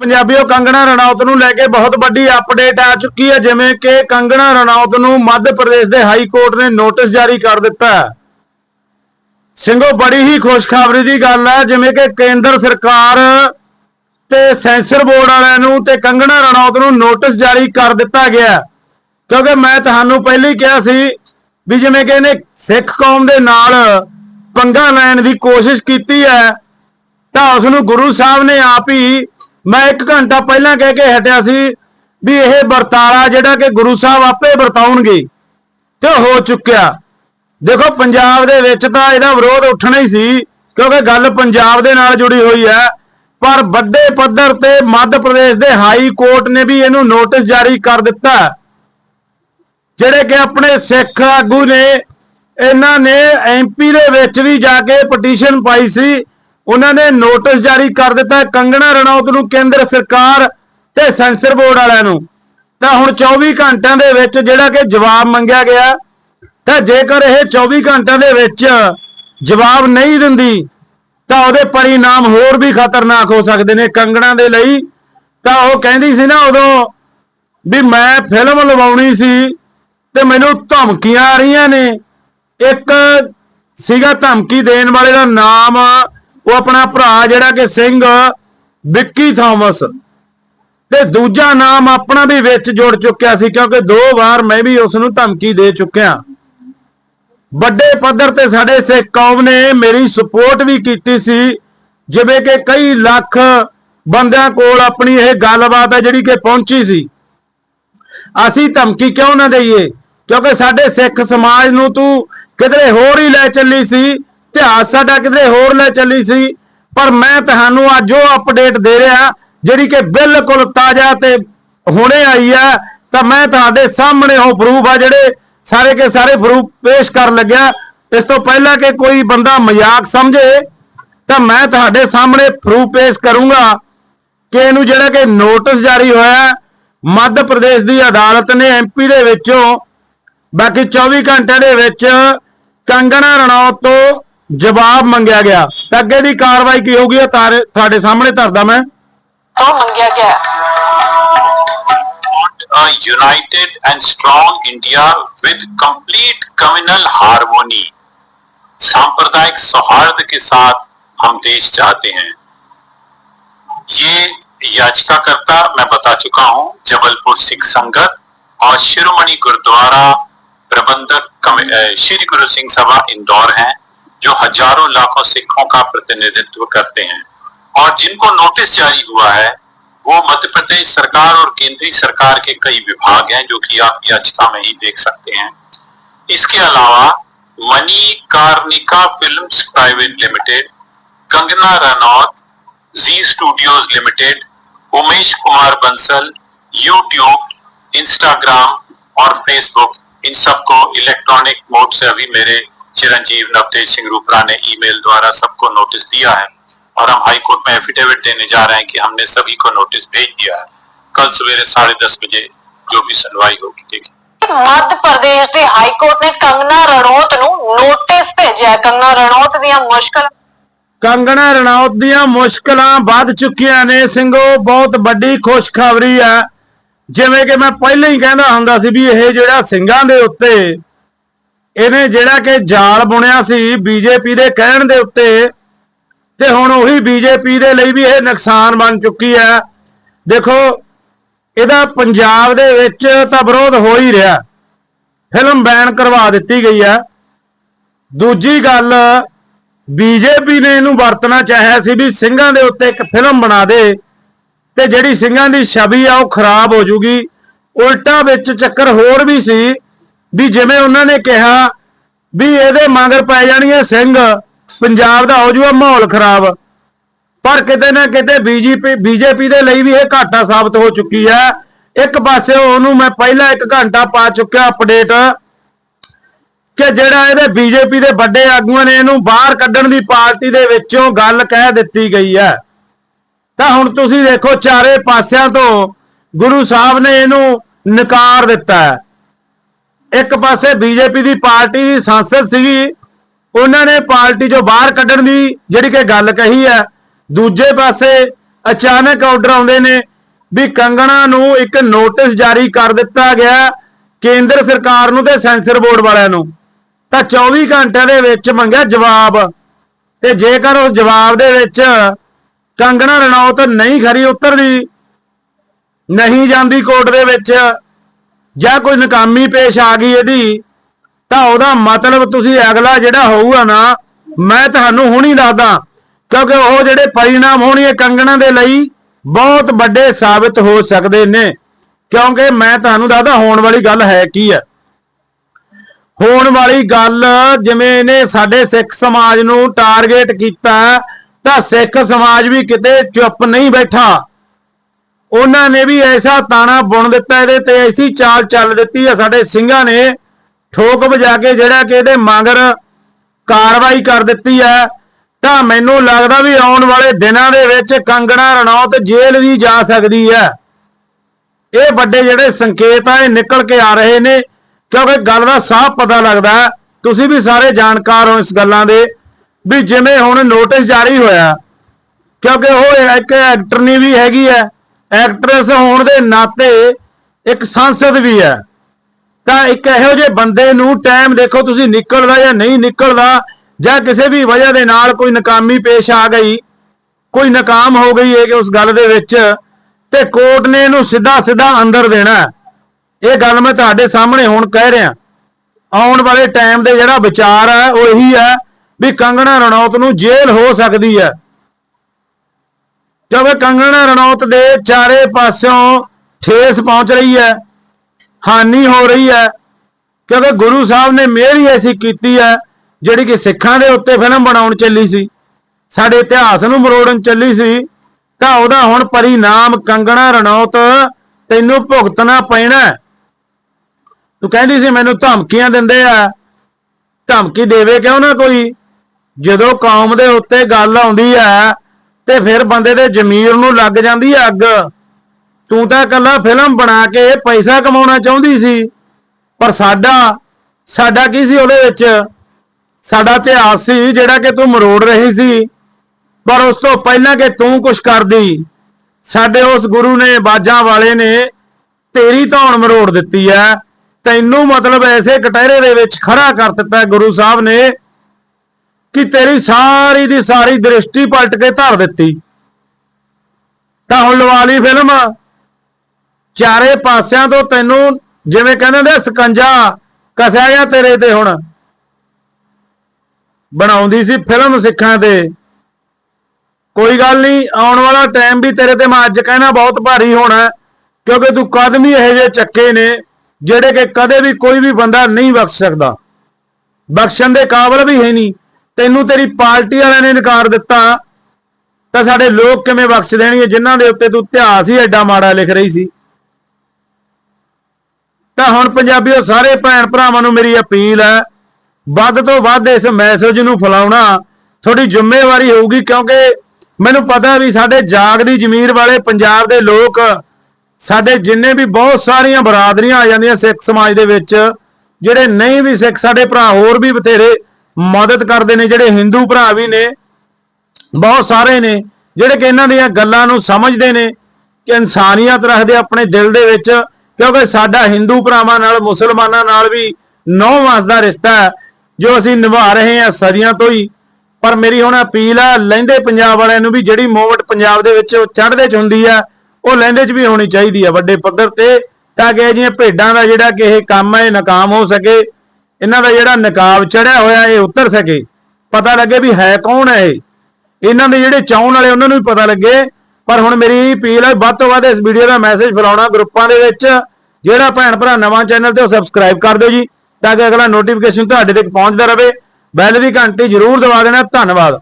ਪੰਜਾਬੀਓ ਕੰਗਣਾ ਰਣੌਤ ਨੂੰ ਲੈ ਕੇ ਬਹੁਤ ਵੱਡੀ ਅਪਡੇਟ ਆ ਚੁੱਕੀ ਹੈ, ਜਿਵੇਂ ਕਿ ਕੰਗਣਾ ਰਣੌਤ ਨੂੰ ਮੱਧ ਪ੍ਰਦੇਸ਼ ਦੇ ਹਾਈ ਕੋਰਟ ਨੇ ਨੋਟਿਸ ਜਾਰੀ ਕਰ ਦਿੱਤਾ ਸਿੰਘੋ, ਬੜੀ ਹੀ ਖੁਸ਼ਖਬਰੀ ਦੀ ਗੱਲ ਹੈ, ਜਿਵੇਂ ਕਿ ਕੇਂਦਰ ਸਰਕਾਰ ਤੇ ਸੈਂਸਰ ਬੋਰਡ ਵਾਲਿਆਂ ਨੂੰ ਤੇ ਕੰਗਣਾ ਰਣੌਤ ਨੂੰ ਨੋਟਿਸ ਜਾਰੀ ਕਰ ਦਿੱਤਾ ਗਿਆ ਕਿਉਂਕਿ ਮੈਂ ਤੁਹਾਨੂੰ ਪਹਿਲਾਂ ਹੀ ਕਿਹਾ ਸੀ ਵੀ ਜਿਵੇਂ ਕਿ ਇਹਨੇ ਸਿੱਖ ਕੌਮ ਦੇ ਨਾਲ ਪੰਗਾ ਲੈਣ ਦੀ ਕੋਸ਼ਿਸ਼ ਕੀਤੀ ਹੈ, ਤਾਂ ਉਸ ਨੂੰ ਗੁਰੂ ਸਾਹਿਬ ਨੇ ਆਪ ਹੀ ਮੈਂ 1 ਘੰਟਾ ਪਹਿਲਾਂ ਕਹਿ ਕੇ ਹਟਿਆ ਸੀ ਵੀ ਇਹ ਵਰਤਾਰਾ ਜਿਹੜਾ ਕਿ ਗੁਰੂ ਸਾਹਿਬ ਆਪੇ ਵਰਤਾਉਣਗੇ ਤੇ ਹੋ ਚੁੱਕਿਆ। ਦੇਖੋ, ਪੰਜਾਬ ਦੇ ਵਿੱਚ ਤਾਂ ਇਹਦਾ ਵਿਰੋਧ ਉੱਠਣਾ ਹੀ ਸੀ, ਕਿਉਂਕਿ ਗੱਲ ਪੰਜਾਬ ਦੇ ਨਾਲ ਜੁੜੀ ਹੋਈ ਹੈ। ਪਰ ਵੱਡੇ ਪੱਧਰ ਤੇ ਮੱਧ ਪ੍ਰਦੇਸ਼ ਦੇ ਹਾਈ ਕੋਰਟ ਨੇ ਵੀ ਇਹਨੂੰ ਨੋਟਿਸ ਜਾਰੀ ਕਰ ਦਿੱਤਾ। ਜਿਹੜੇ ਕਿ ਆਪਣੇ ਸਿੱਖ ਆਗੂ ਨੇ, ਇਹਨਾਂ ਨੇ ਐਮਪੀ ਦੇ ਵਿੱਚ ਵੀ ਜਾ ਕੇ ਪਟੀਸ਼ਨ ਪਾਈ ਸੀ ਉਹਨਾਂ ਨੇ ਨੋਟਿਸ ਜਾਰੀ ਕਰ ਦਿੱਤਾ ਕੰਗਣਾ ਰਣੌਤ ਨੂੰ ਕੇਂਦਰ ਸਰਕਾਰ ਤੇ ਸੈਂਸਰ ਬੋਰਡ ਵਾਲਿਆਂ ਨੂੰ। ਤਾਂ ਹੁਣ 24 ਘੰਟਿਆਂ ਦੇ ਵਿੱਚ ਜਿਹੜਾ ਕਿ ਜਵਾਬ ਮੰਗਿਆ ਗਿਆ, ਤਾਂ ਜੇਕਰ ਇਹ 24 ਘੰਟਿਆਂ ਦੇ ਵਿੱਚ ਜਵਾਬ ਨਹੀਂ ਦਿੰਦੀ, ਤਾਂ ਉਹਦੇ ਪਰਿਣਾਮ ਹੋਰ ਵੀ ਖਤਰਨਾਕ ਹੋ ਸਕਦੇ ਨੇ ਕੰਗਣਾ ਦੇ ਲਈ। ਤਾਂ ਉਹ ਕਹਿੰਦੀ ਸੀ ਨਾ ਉਦੋਂ ਵੀ ਮੈਂ ਫਿਲਮ ਲਵਾਉਣੀ ਸੀ ਤੇ ਮੈਨੂੰ ਧਮਕੀਆਂ ਆ ਰਹੀਆਂ ਨੇ। ਇੱਕ ਸੀਗਾ ਧਮਕੀ ਦੇਣ ਵਾਲੇ ਦਾ ਨਾਮ ਉਹ ਆਪਣਾ ਭਰਾ ਜਿਹੜਾ ਕਿ ਸਿੰਘ ਵਿੱਕੀ ਥਾਮਸ। ਤੇ ਦੂਜਾ ਨਾਮ ਆਪਣਾ ਵੀ ਵਿੱਚ ਜੁੜ ਚੁੱਕਿਆ ਸੀ, ਕਿਉਂਕਿ ਦੋ ਵਾਰ ਮੈਂ ਵੀ ਉਸ ਨੂੰ ਧਮਕੀ ਦੇ ਚੁੱਕਿਆ। ਵੱਡੇ ਪੱਧਰ ਤੇ ਸਾਡੇ ਸਿੱਖ ਕੌਮ ਨੇ ਮੇਰੀ ਸਪੋਰਟ ਵੀ ਕੀਤੀ ਸੀ, ਜਿਵੇਂ ਕਿ ਕਈ ਲੱਖ ਬੰਦਿਆਂ ਕੋਲ ਆਪਣੀ ਇਹ ਗੱਲਬਾਤ ਹੈ ਜਿਹੜੀ ਕਿ ਪਹੁੰਚੀ ਸੀ। ਅਸੀਂ ਧਮਕੀ ਕਿਉਂ ਨਾ ਦਈਏ? ਕਿਉਂਕਿ ਸਾਡੇ ਸਿੱਖ ਸਮਾਜ ਨੂੰ ਤੂੰ ਕਿਧਰੇ ਹੋਰ ਹੀ ਲੈ ਚੱਲੀ ਸੀ ਇਤਿਹਾਸ ਸਾਡਾ ਕਿਤੇ ਹੋਰ ਲੈ ਚੱਲੀ ਸੀ, ਪਰ ਮੈਂ ਤੁਹਾਨੂੰ ਅੱਜ ਉਹ ਅਪਡੇਟ ਦੇ ਰਿਹਾ, ਜਿਹੜੀ ਕਿ ਬਿਲਕੁਲ ਤਾਜ਼ਾ ਤੇ ਹੁਣੇ ਆਈ ਹੈ, ਤਾਂ ਮੈਂ ਤੁਹਾਡੇ ਸਾਹਮਣੇ ਉਹ ਪ੍ਰੂਫ ਆ ਜਿਹੜੇ ਸਾਰੇ ਕੇ ਸਾਰੇ ਪ੍ਰੂਫ ਪੇਸ਼ ਕਰਨ ਲੱਗਿਆ। ਇਸ ਤੋਂ ਪਹਿਲਾਂ ਕਿ ਕੋਈ ਬੰਦਾ ਮਜ਼ਾਕ ਸਮਝੇ, ਤਾਂ ਮੈਂ ਤੁਹਾਡੇ ਸਾਹਮਣੇ ਪ੍ਰੂਫ ਪੇਸ਼ ਕਰੂੰਗਾ ਕਿ ਇਹਨੂੰ ਜਿਹੜਾ ਕਿ ਨੋਟਿਸ ਜਾਰੀ ਹੋਇਆ ਮੱਧ ਪ੍ਰਦੇਸ਼ ਦੀ ਅਦਾਲਤ ਨੇ ਐਮਪੀ ਦੇ ਵਿੱਚੋਂ, ਬਾਕੀ 24 ਘੰਟਿਆਂ ਦੇ ਵਿੱਚ ਕੰਗਣਾ ਰਣੌਤ ਤੋਂ ਜਵਾਬ ਮੰਗਿਆ ਗਿਆ ਤਾਂ ਅੱਗੇ ਦੀ ਕਾਰਵਾਈ ਕੀ ਹੋਊਗੀ ਇਹ ਤਾਰੇ- ਤੁਹਾਡੇ ਸਾਹਮਣੇ ਧਰਦਾ ਮੈਂ तो मंगया गया want a united and strong India with complete communal harmony. सांप्रदायिक सौहार्द के साथ हम देश चाहते हैं ये याचिकाकर्ता मैं बता चुका हूं जबलपुर सिख संगत और शिरोमणि गुरुद्वारा प्रबंधक कमे- अ, श्री गुरु सिंह सभा इंदौर हैं जो हज़ारों लाखों सिखों का प्रतिनिधित्व करते हैं और जिनको नोटिस जारी हुआ है, वो मध्य प्रदेश सरकार और केंद्रीय सरकार के कई विभाग हैं, जो कि आप याचिका में ही देख सकते हैं। इसके अलावा Manikarnika Films Private Limited, Kangana Ranaut, Zee Studios Limited, Umesh Kumar Bansal, YouTube, Instagram और फेसबुक, इन सबको इलेक्ट्रॉनिक मोड से अभी मेरे चिरंजीव नवतेज सिंह रूपरा ने ईमेल द्वारा सबको नोटिस दिया है और हम हाई कोर्ट में एफिडेविट देने जा रहे हैं कि हमने सभी को नोटिस भेज दिया है कल सवेरे साढ़े दस बजे जो भी सुनवाई होगी ठीक है ਮੱਧ ਪ੍ਰਦੇਸ਼ ਦੇ ਹਾਈ ਕੋਰਟ ਨੇ ਕੰਗਨਾ ਰਣੌਤ ਨੂੰ ਨੋਟਿਸ ਭੇਜਿਆ ਕੰਗਨਾ ਰਣੌਤ ਦੀਆਂ ਮੁਸ਼ਕਲ ਕੰਗਣਾ ਰਣੌਤ ਦੀਆਂ ਮੁਸ਼ਕਲਾਂ ਵੱਧ ਚੁੱਕੀਆਂ ਨੇ ਸਿੰਘੋ ਬਹੁਤ ਵੱਡੀ ਖੁਸ਼ਖਬਰੀ ਹੈ ਜਿਵੇਂ ਕਿ ਮੈਂ ਪਹਿਲਾਂ ਹੀ ਕਹਿੰਦਾ ਹੁੰਦਾ ਸੀ ਵੀ ਇਹ ਜਿਹੜਾ ਸਿੰਘਾਂ ਦੇ ਉੱਤੇ ਇਹਨੇ ਜਿਹੜਾ ਕਿ ਜਾਲ ਬੁਣਿਆ ਸੀ ਬੀਜੇਪੀ ਦੇ ਕਹਿਣ ਦੇ ਉੱਤੇ, ਤੇ ਹੁਣ ਉਹੀ ਬੀਜੇਪੀ ਦੇ ਲਈ ਵੀ ਇਹ ਨੁਕਸਾਨ ਬਣ ਚੁੱਕੀ ਹੈ। ਦੇਖੋ, ਇਹਦਾ ਪੰਜਾਬ ਦੇ ਵਿੱਚ ਤਾਂ ਵਿਰੋਧ ਹੋ ਹੀ ਰਿਹਾ। ਫਿਲਮ ਬੈਨ ਕਰਵਾ ਦਿੱਤੀ ਗਈ ਹੈ। ਦੂਜੀ ਗੱਲ, ਬੀਜੇਪੀ ਨੇ ਇਹਨੂੰ ਵਰਤਣਾ ਚਾਹਿਆ ਸੀ ਵੀ ਸਿੰਘਾਂ ਦੇ ਉੱਤੇ ਇੱਕ ਫਿਲਮ ਬਣਾ ਦੇ, ਤੇ ਜਿਹੜੀ ਸਿੰਘਾਂ ਦੀ ਛਵੀ ਆ ਉਹ ਖਰਾਬ ਹੋ ਜੂਗੀ। ਉਲਟਾ ਵਿੱਚ ਚੱਕਰ ਹੋਰ ਵੀ ਸੀ ਵੀ ਜਿਵੇਂ ਉਹਨਾਂ ਨੇ ਕਿਹਾ ਵੀ ਇਹਦੇ ਮਗਰ ਪੈ ਜਾਣੀਆਂ ਸਿੰਘ, ਪੰਜਾਬ ਦਾ ਹੋ ਜੂਗਾ ਮਾਹੌਲ ਖਰਾਬ। ਪਰ ਕਿਤੇ ਨਾ ਕਿਤੇ ਬੀਜੇਪੀ ਬੀਜੇਪੀ ਦੇ ਲਈ ਵੀ ਇਹ ਘਾਟਾ ਸਾਬਤ ਹੋ ਚੁੱਕੀ ਹੈ। ਇੱਕ ਪਾਸੇ ਉਹਨੂੰ ਮੈਂ ਪਹਿਲਾਂ ਇੱਕ ਘੰਟਾ ਪਾ ਚੁੱਕਿਆ ਅਪਡੇਟ ਕਿ ਜਿਹੜਾ ਇਹਦੇ ਬੀਜੇਪੀ ਦੇ ਵੱਡੇ ਆਗੂਆਂ ਨੇ ਇਹਨੂੰ ਬਾਹਰ ਕੱਢਣ ਦੀ ਪਾਰਟੀ ਦੇ ਵਿੱਚੋਂ ਗੱਲ ਕਹਿ ਦਿੱਤੀ ਗਈ ਹੈ। ਤਾਂ ਹੁਣ ਤੁਸੀਂ ਦੇਖੋ ਚਾਰੇ ਪਾਸਿਆਂ ਤੋਂ ਗੁਰੂ ਸਾਹਿਬ ਨੇ ਇਹਨੂੰ ਨਕਾਰ ਦਿੱਤਾ ਇੱਕ ਪਾਸੇ ਬੀਜੇਪੀ ਦੀ ਪਾਰਟੀ ਦੀ ਸੰਸਦ ਸੀਗੀ, ਉਹਨਾਂ ਨੇ ਪਾਰਟੀ ਚੋਂ ਬਾਹਰ ਕੱਢਣ ਦੀ ਜਿਹੜੀ ਕਿ ਗੱਲ ਕਹੀ ਹੈ। ਦੂਜੇ ਪਾਸੇ ਅਚਾਨਕ ਆਰਡਰ ਆਉਂਦੇ ਨੇ ਵੀ ਕੰਗਣਾ ਨੂੰ ਇੱਕ ਨੋਟਿਸ ਜਾਰੀ ਕਰ ਦਿੱਤਾ ਗਿਆ ਕੇਂਦਰ ਸਰਕਾਰ ਨੂੰ ਤੇ ਸੈਂਸਰ ਬੋਰਡ ਵਾਲਿਆਂ ਨੂੰ। ਤਾਂ 24 ਘੰਟਿਆਂ ਦੇ ਵਿੱਚ ਮੰਗਿਆ ਜਵਾਬ। ਤੇ ਜੇਕਰ ਉਸ ਜਵਾਬ ਦੇ ਵਿੱਚ ਕੰਗਣਾ ਰਣੌਤ ਨਹੀਂ ਖਰੀ ਉਤਰਦੀ, ਨਹੀਂ ਜਾਂਦੀ ਕੋਰਟ ਦੇ ਵਿੱਚ ਜਾਂ ਕੋਈ ਨਕਾਮੀ ਪੇਸ਼ ਆ ਗਈ ਇਹਦੀ, ਤਾਂ ਉਹਦਾ ਮਤਲਬ ਤੁਸੀਂ ਅਗਲਾ ਜਿਹੜਾ ਹੋਊਗਾ ਨਾ, ਮੈਂ ਤੁਹਾਨੂੰ ਹੁਣੀ ਦੱਸਦਾ, ਕਿਉਂਕਿ ਉਹ ਜਿਹੜੇ ਪਰਿਣਾਮ ਹੋਣਗੇ ਕੰਗਣਾ ਦੇ ਲਈ, ਬਹੁਤ ਵੱਡੇ ਸਾਬਤ ਹੋ ਸਕਦੇ ਨੇ। ਕਿਉਂਕਿ ਮੈਂ ਤੁਹਾਨੂੰ ਦੱਸਦਾ, ਹੋਣ ਵਾਲੀ ਗੱਲ ਹੈ ਕੀ ਹੈ? ਹੋਣ ਵਾਲੀ ਗੱਲ ਜਿਵੇਂ ਇਹਨੇ ਸਾਡੇ ਸਿੱਖ ਸਮਾਜ ਨੂੰ ਟਾਰਗੇਟ ਕੀਤਾ, ਤਾਂ ਸਿੱਖ ਸਮਾਜ ਵੀ ਕਿਤੇ ਚੁੱਪ ਨਹੀਂ ਬੈਠਾ। ਉਹਨਾਂ ਨੇ ਵੀ ਐਸਾ ਤਾਣਾ ਬੁਣ ਦਿੱਤਾ, ਇਹਦੇ ਤੇ ਐਸੀ ਚਾਲ ਚੱਲ ਦਿੱਤੀ ਆ, ਸਾਡੇ ਸਿੰਘਾਂ ਨੇ ਠੋਕ ਵਜਾ ਕੇ ਜਿਹੜਾ ਕਿ ਇਹਦੇ ਮਗਰ ਕਾਰਵਾਈ ਕਰ ਦਿੱਤੀ ਹੈ ਤਾਂ ਮੈਨੂੰ ਲੱਗਦਾ ਵੀ ਆਉਣ ਵਾਲੇ ਦਿਨਾਂ ਦੇ ਵਿੱਚ ਕੰਗਣਾ ਰਣੌਤ ਜੇਲ੍ਹ ਵੀ ਜਾ ਸਕਦੀ ਹੈ ਇਹ ਵੱਡੇ ਜਿਹੜੇ ਸੰਕੇਤ ਆ, ਇਹ ਨਿਕਲ ਕੇ ਆ ਰਹੇ ਨੇ, ਕਿਉਂਕਿ ਗੱਲ ਦਾ ਸਾਫ਼ ਪਤਾ ਲੱਗਦਾ, ਤੁਸੀਂ ਵੀ ਸਾਰੇ ਜਾਣਕਾਰ ਹੋ ਇਸ ਗੱਲਾਂ ਦੇ, ਵੀ ਜਿਵੇਂ ਹੁਣ ਨੋਟਿਸ ਜਾਰੀ ਹੋਇਆ, ਕਿਉਂਕਿ ਉਹ ਇੱਕ ਐਕਟਰਨੀ ਵੀ ਹੈਗੀ ਹੈ ਐਕਟਰੈਸ ਹੋਣ ਦੇ ਨਾਤੇ ਇੱਕ ਸੰਸਦ ਵੀ ਹੈ। ਤਾਂ ਇੱਕ ਇਹੋ ਜਿਹੇ ਬੰਦੇ ਨੂੰ ਟਾਈਮ ਦੇਖੋ ਤੁਸੀਂ ਨਿਕਲਦਾ ਜਾਂ ਨਹੀਂ ਨਿਕਲਦਾ, ਜਾਂ ਕਿਸੇ ਵੀ ਵਜ੍ਹਾ ਦੇ ਨਾਲ ਕੋਈ ਨਕਾਮੀ ਪੇਸ਼ ਆ ਗਈ, ਕੋਈ ਨਾਕਾਮ ਹੋ ਗਈ ਹੈ ਕਿ ਉਸ ਗੱਲ ਦੇ ਵਿੱਚ, ਤੇ ਕੋਰਟ ਨੇ ਇਹਨੂੰ ਸਿੱਧਾ ਸਿੱਧਾ ਅੰਦਰ ਦੇਣਾ ਇਹ ਗੱਲ ਮੈਂ ਤੁਹਾਡੇ ਸਾਹਮਣੇ ਹੁਣ ਕਹਿ ਰਿਹਾ। ਆਉਣ ਵਾਲੇ ਟਾਈਮ ਦੇ ਜਿਹੜਾ ਵਿਚਾਰ ਹੈ, ਉਹ ਇਹੀ ਹੈ ਵੀ ਕੰਗਣਾ ਰਣੌਤ ਨੂੰ ਜੇਲ੍ਹ ਹੋ ਸਕਦੀ ਹੈ। ਕਿਉਂਕਿ ਕੰਗਣਾ ਰਣੌਤ ਦੇ ਚਾਰੇ ਪਾਸਿਓਂ ਠੇਸ ਪਹੁੰਚ ਰਹੀ ਹੈ, ਹਾਨੀ ਹੋ ਰਹੀ ਹੈ, ਕਿਉਂਕਿ ਗੁਰੂ ਸਾਹਿਬ ਨੇ ਮਿਹਰ ਹੀ ਐਸੀ ਕੀਤੀ ਹੈ, ਜਿਹੜੀ ਕਿ ਸਿੱਖਾਂ ਦੇ ਉੱਤੇ ਫਿਲਮ ਬਣਾਉਣ ਚੱਲੀ ਸੀ, ਸਾਡੇ ਇਤਿਹਾਸ ਨੂੰ ਮਰੋੜਨ ਚੱਲੀ ਸੀ, ਤਾਂ ਉਹਦਾ ਹੁਣ ਪਰਿਣਾਮ ਕੰਗਣਾ ਰਣੌਤ ਤੈਨੂੰ ਭੁਗਤਣਾ ਪੈਣਾ ਤੂੰ ਕਹਿੰਦੀ ਸੀ ਮੈਨੂੰ ਧਮਕੀਆਂ ਦਿੰਦੇ ਆ, ਧਮਕੀ ਦੇਵੇ ਕਿਉਂ ਨਾ ਕੋਈ? ਜਦੋਂ ਕੌਮ ਦੇ ਉੱਤੇ ਗੱਲ ਆਉਂਦੀ ਹੈ ਤੇ ਫਿਰ ਬੰਦੇ ਦੇ ਜ਼ਮੀਰ ਨੂੰ ਲੱਗ ਜਾਂਦੀ ਹੈ ਅੱਗ। ਤੂੰ ਤਾਂ ਇਕੱਲਾ ਫਿਲਮ ਬਣਾ ਕੇ ਪੈਸਾ ਕਮਾਉਣਾ ਚਾਹੁੰਦੀ ਸੀ, ਪਰ ਸਾਡਾ ਸਾਡਾ ਕੀ ਸੀ ਉਹਦੇ ਵਿੱਚ? ਸਾਡਾ ਇਤਿਹਾਸ ਸੀ ਜਿਹੜਾ ਕਿ ਤੂੰ ਮਰੋੜ ਰਹੀ ਸੀ, ਪਰ ਉਸ ਤੋਂ ਪਹਿਲਾਂ ਕਿ ਤੂੰ ਕੁਝ ਕਰਦੀ, ਸਾਡੇ ਉਸ ਗੁਰੂ ਨੇ, ਬਾਜਾਂ ਵਾਲੇ ਨੇ ਤੇਰੀ ਧੌਣ ਮਰੋੜ ਦਿੱਤੀ ਹੈ ਤੈਨੂੰ ਮਤਲਬ ਐਸੇ ਕਟਹਿਰੇ ਦੇ ਵਿੱਚ ਖੜਾ ਕਰ ਦਿੱਤਾ ਗੁਰੂ ਸਾਹਿਬ ਨੇ ਕਿ ਤੇਰੀ ਸਾਰੀ ਦੀ ਸਾਰੀ ਦ੍ਰਿਸ਼ਟੀ ਪਲਟ ਕੇ ਧਰ ਦਿੱਤੀ। ਤਾਂ ਹੁਣ ਲਵਾ ਲਈ ਫਿਲਮ। ਚਾਰੇ ਪਾਸਿਆਂ ਤੋਂ ਤੈਨੂੰ ਜਿਵੇਂ ਕਹਿੰਦੇ ਨੇ ਸਕੰਜਾ ਕਸਿਆ ਗਿਆ ਤੇਰੇ ਤੇ ਹੁਣ। ਬਣਾਉਂਦੀ ਸੀ ਫਿਲਮ ਸਿੱਖਾਂ ਤੇ। ਕੋਈ ਗੱਲ ਨਹੀਂ, ਆਉਣ ਵਾਲਾ ਟਾਈਮ ਵੀ ਤੇਰੇ ਤੇ ਮੈਂ ਅੱਜ ਕਹਿਣਾ ਬਹੁਤ ਭਾਰੀ ਹੋਣਾ ਕਿਉਂਕਿ ਤੂੰ ਕਦਮ ਹੀ ਇਹੋ ਜਿਹੇ ਚੱਕੇ ਨੇ, ਜਿਹੜੇ ਕਿ ਕਦੇ ਵੀ ਕੋਈ ਵੀ ਬੰਦਾ ਨਹੀਂ ਬਖਸ਼ ਸਕਦਾ। ਬਖਸ਼ਣ ਦੇ ਕਾਬਲ ਵੀ ਹੈ ਨਹੀਂ। ਤੈਨੂੰ ਤੇਰੀ ਪਾਰਟੀ ਵਾਲਿਆਂ ਨੇ ਨਕਾਰ ਦਿੱਤਾ, ਤਾਂ ਸਾਡੇ ਲੋਕ ਕਿਵੇਂ ਬਖਸ਼ ਦੇਣਗੇ? ਜਿਨ੍ਹਾਂ ਦੇ ਉੱਤੇ ਤੂੰ ਇਤਿਹਾਸ ਹੀ ਐਡਾ ਮਾੜਾ ਲਿਖ ਰਹੀ ਸੀ। ਤਾਂ ਹੁਣ ਪੰਜਾਬੀਓ, ਸਾਰੇ ਭੈਣ ਭਰਾਵਾਂ ਨੂੰ ਮੇਰੀ ਅਪੀਲ ਹੈ, ਵੱਧ ਤੋਂ ਵੱਧ ਇਸ ਮੈਸੇਜ ਨੂੰ ਫੈਲਾਉਣਾ ਤੁਹਾਡੀ ਜ਼ਿੰਮੇਵਾਰੀ ਹੋਊਗੀ, ਕਿਉਂਕਿ ਮੈਨੂੰ ਪਤਾ ਵੀ ਸਾਡੇ ਜਾਗ ਦੀ ਜ਼ਮੀਰ ਵਾਲੇ ਪੰਜਾਬ ਦੇ ਲੋਕ, ਸਾਡੇ ਜਿੰਨੇ ਵੀ ਬਹੁਤ ਸਾਰੀਆਂ ਬਰਾਦਰੀਆਂ ਆ ਜਾਂਦੀਆਂ ਸਿੱਖ ਸਮਾਜ ਦੇ ਵਿੱਚ, ਜਿਹੜੇ ਨਹੀਂ ਵੀ ਸਿੱਖ, ਸਾਡੇ ਭਰਾ ਹੋਰ ਵੀ ਬਥੇਰੇ ਮਦਦ ਕਰਦੇ ਨੇ ਜਿਹੜੇ ਹਿੰਦੂ ਭਰਾ ਵੀ ਨੇ, ਬਹੁਤ ਸਾਰੇ ਨੇ, ਜਿਹੜੇ ਕਿ ਇਹਨਾਂ ਦੀਆਂ ਗੱਲਾਂ ਨੂੰ ਸਮਝਦੇ ਨੇ ਕਿ ਇਨਸਾਨੀਅਤ ਰੱਖਦੇ ਆਪਣੇ ਦਿਲ ਦੇ ਵਿੱਚ, ਕਿਉਂਕਿ ਸਾਡਾ ਹਿੰਦੂ ਭਰਾਵਾਂ ਨਾਲ, ਮੁਸਲਮਾਨਾਂ ਨਾਲ ਵੀ ਨੌ ਮਾਸ ਦਾ ਰਿਸ਼ਤਾ ਹੈ, ਜੋ ਅਸੀਂ ਨਿਭਾ ਰਹੇ ਹਾਂ ਸਦੀਆਂ ਤੋਂ ਹੀ। ਪਰ ਮੇਰੀ ਹੁਣ ਅਪੀਲ ਹੈ ਲਹਿੰਦੇ ਪੰਜਾਬ ਵਾਲਿਆਂ ਨੂੰ ਵੀ ਜਿਹੜੀ ਮੂਵਮੈਂਟ ਪੰਜਾਬ ਦੇ ਵਿੱਚ ਚੜ੍ਹਦੇ ਚ ਹੁੰਦੀ ਆ, ਉਹ ਲਹਿੰਦੇ ਚ ਵੀ ਹੋਣੀ ਚਾਹੀਦੀ ਆ ਵੱਡੇ ਪੱਧਰ ਤੇ, ਤਾਂ ਕਿ ਇਹ ਜਿਹੀਆਂ ਭੇਡਾਂ ਦਾ ਜਿਹੜਾ ਕਿ ਇਹ ਕੰਮ ਹੈ ਨਾਕਾਮ ਹੋ ਸਕੇ। ਇਹਨਾਂ ਦਾ ਜਿਹੜਾ ਨਕਾਬ ਚੜਿਆ ਹੋਇਆ ਇਹ ਉਤਰ ਸਕੇ। ਪਤਾ ਲੱਗੇ ਵੀ ਹੈ ਕੌਣ ਹੈ ਇਹ। ਇਹਨਾਂ ਦੇ ਜਿਹੜੇ ਚਾਹਣ ਵਾਲੇ ਉਹਨਾਂ ਨੂੰ ਵੀ ਪਤਾ ਲੱਗੇ। ਪਰ ਹੁਣ ਮੇਰੀ ਅਪੀਲ ਹੈ, ਵੱਧ ਤੋਂ ਵੱਧ ਇਸ ਵੀਡੀਓ ਦਾ ਮੈਸੇਜ ਫੈਲਾਉਣਾ ਗਰੁੱਪਾਂ ਦੇ ਵਿੱਚ। ਜਿਹੜਾ ਭੈਣ ਭਰਾ ਨਵਾਂ ਚੈਨਲ ਤੇ ਉਹ ਸਬਸਕ੍ਰਾਈਬ ਕਰ ਦਿਓ ਜੀ, ਤਾਂ ਕਿ ਅਗਲਾ ਨੋਟੀਫਿਕੇਸ਼ਨ ਤੁਹਾਡੇ ਤੱਕ ਪਹੁੰਚਦਾ ਰਹੇ। ਬੈਲ ਦੀ ਘੰਟੀ ਜ਼ਰੂਰ ਦਬਾ ਦੇਣਾ। ਧੰਨਵਾਦ।